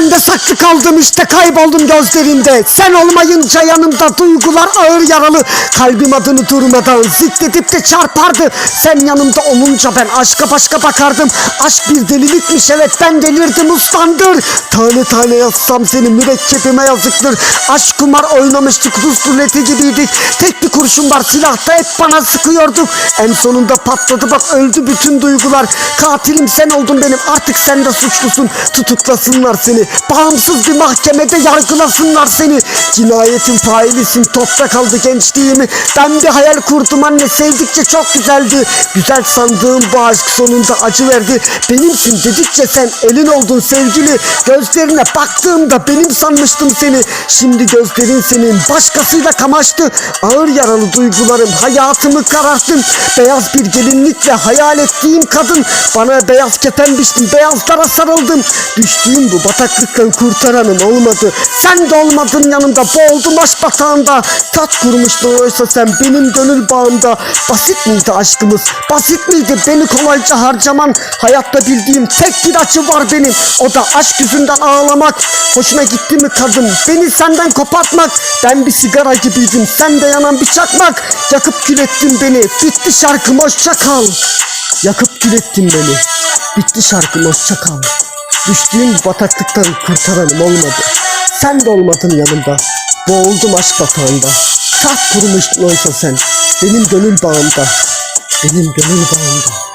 Sen de saklı kaldım işte kayboldum gözlerinde Sen olmayınca yanımda duygular ağır yaralı. Kalbim adını durmadan zikredip de çarpardı. Sen yanımda olunca ben aşka başka bakardım. Aşk bir delilikmiş evet ben delirdim uslandır Tane tane yazsam seni mürekkebime yazıktır. Aşk kumar oynamıştık Rus ruleti gibiydik. Tek bir kurşun var silahta hep bana sıkıyorduk En sonunda patladı bak öldü bütün duygular. Katilim sen oldun benim artık sen de suçlusun. Tutuklasınlar seni Bağımsız bir mahkemede yargılasınlar seni. Cinayetin failisin toprak aldı gençliğimi Ben bir hayal kurdum anne sevdikçe çok güzeldi. Güzel sandığım bu aşk sonunda acı verdi. Benimsin dedikçe sen elin oldun sevgili. Gözlerine baktığımda benim sanmıştım seni. Şimdi gözlerin senin başkasıyla kamaştı. Ağır yaralı duygularım hayatımı kararttın Beyaz bir gelinlikle hayal ettiğim kadın. Bana beyaz keten biçtin beyazlara sarıldım. Düştüğüm bu bataklıktan kurtaranım olmadı. Sen de olmadın yanımda boğuldum aşk batağında Tat kurmuştun oysa sen benim gönül bağımda. Basit miydi aşkımız? Basit miydi? Beni kolayca harcaman. Hayatta bildiğim tek bir acı var benim. O da aşk yüzünden ağlamak. Hoşuna gitti mi kadın? Beni senden kopartmak. Ben bir sigara gibiydim. Sen de yanan bir çakmak. Yakıp kül ettin beni. Bitti şarkım hoşça Yakıp kül ettin beni. Bitti şarkım hoşça kal Düştüğüm bataklıktan kurtaranım olmadı. Sen de olmadın yanımda. Boğuldum aşk batağında. Taht kurmuştun oysa sen. Benim gönül bağımda. Benim gönül bağımda